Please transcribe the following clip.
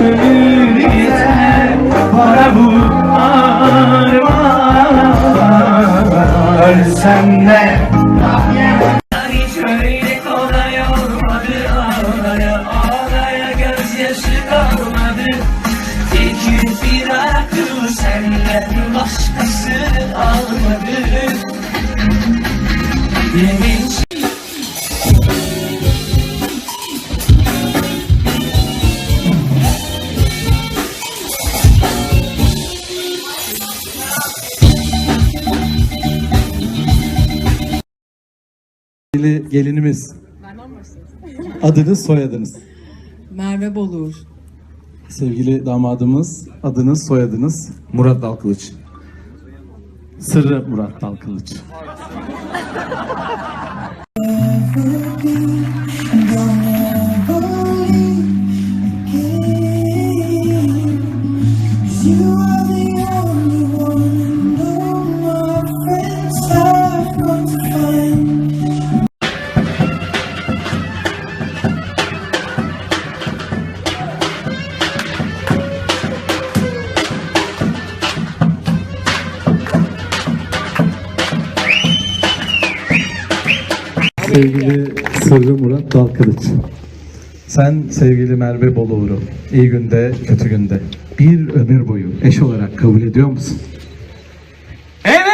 Ömür bize para bu armağan Sen de Sevgili gelinimiz. Adınız, soyadınız. Merve Bolur. Sevgili damadımız, adınız, soyadınız. Murat Dalkılıç. Sırrı Murat Dalkılıç. Sevgili Sırrı Murat Dalkılıç. Sen sevgili Merve Boluğur'u iyi günde, kötü günde bir ömür boyu eş olarak kabul ediyor musun? Evet!